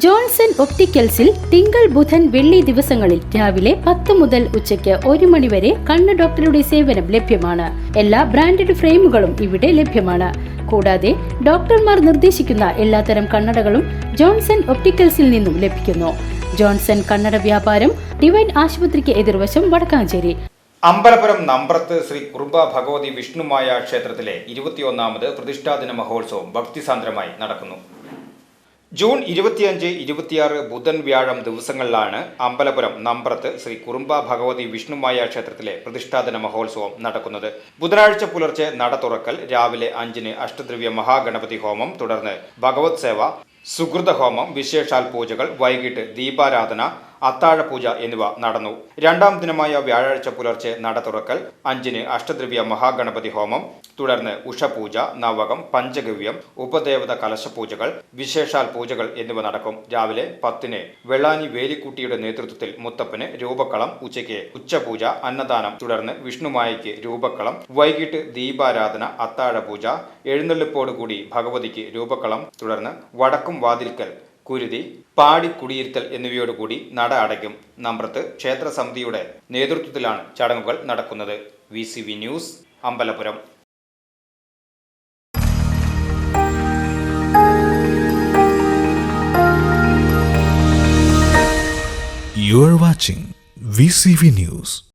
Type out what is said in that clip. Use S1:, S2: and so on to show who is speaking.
S1: Johnson ഒപ്റ്റിക്കൽസിൽ തിങ്കൾ ബുധൻ വെള്ളി ദിവസങ്ങളിൽ രാവിലെ പത്ത് മുതൽ ഉച്ചയ്ക്ക് ഒരു മണി വരെ കണ്ണ് ഡോക്ടറുടെ സേവനം ലഭ്യമാണ്. എല്ലാ ബ്രാൻഡഡ് ഫ്രെയിമുകളും ഇവിടെ ലഭ്യമാണ്. കൂടാതെ ഡോക്ടർമാർ നിർദ്ദേശിക്കുന്ന എല്ലാത്തരം കണ്ണടകളും ജോൺസൺ ഒപ്റ്റിക്കൽസിൽ നിന്നും ലഭിക്കുന്നു. ജോൺസൺ കണ്ണട വ്യാപാരം ഡിവൈൻ ആശുപത്രിക്ക് എതിർവശം വടക്കാഞ്ചേരി.
S2: അമ്പലപുരം നമ്പ്രത്ത് ശ്രീ കുർബ ഭഗവതി വിഷ്ണുമായ ക്ഷേത്രത്തിലെ ഇരുപത്തിയൊന്നാമത് പ്രതിഷ്ഠാദിന മഹോത്സവം ഭക്തിസാന്ദ്രമായി നടക്കുന്നു. ജൂൺ ഇരുപത്തിയഞ്ച് ഇരുപത്തിയാറ് ബുധൻ വ്യാഴം ദിവസങ്ങളിലാണ് അമ്പലപുരം നമ്പ്രത്ത് ശ്രീ കുറുമ്പ ഭഗവതി വിഷ്ണുമായ ക്ഷേത്രത്തിലെ പ്രതിഷ്ഠാദിന മഹോത്സവം നടക്കുന്നത്. ബുധനാഴ്ച പുലർച്ചെ നട തുറക്കൽ രാവിലെ അഞ്ചിന് അഷ്ടദ്രവ്യ മഹാഗണപതി ഹോമം തുടർന്ന് ഭഗവത് സേവ സുഹൃത ഹോമം വിശേഷാൽ പൂജകൾ വൈകിട്ട് ദീപാരാധന അത്താഴ പൂജ എന്നിവ നടന്നു. രണ്ടാം ദിനമായ വ്യാഴാഴ്ച പുലർച്ചെ നട തുറക്കൽ അഞ്ചിന് അഷ്ടദ്രവ്യ മഹാഗണപതി ഹോമം തുടർന്ന് ഉഷപൂജ നവകം പഞ്ചഗവ്യം ഉപദേവത കലശപൂജകൾ വിശേഷാൽ പൂജകൾ എന്നിവ നടക്കും. രാവിലെ പത്തിന് വെള്ളാനി വേലിക്കുട്ടിയുടെ നേതൃത്വത്തിൽ മുത്തപ്പന് രൂപക്കളം ഉച്ചയ്ക്ക് ഉച്ചപൂജ അന്നദാനം തുടർന്ന് വിഷ്ണുമായയ്ക്ക് രൂപക്കളം വൈകിട്ട് ദീപാരാധന അത്താഴപൂജ എഴുന്നള്ളിപ്പോടുകൂടി ഭഗവതിക്ക് രൂപക്കളം തുടർന്ന് വടക്കും വാതിൽക്കൽ കുരുതി പാടി കുടിയിരുത്തൽ എന്നിവയോടുകൂടി നട അടയ്ക്കും. നമ്പ്രത്ത് ക്ഷേത്ര സമിതിയുടെ നേതൃത്വത്തിലാണ് ചടങ്ങുകൾ നടക്കുന്നത്. V news Ambalapuram
S3: You are watching VCV News.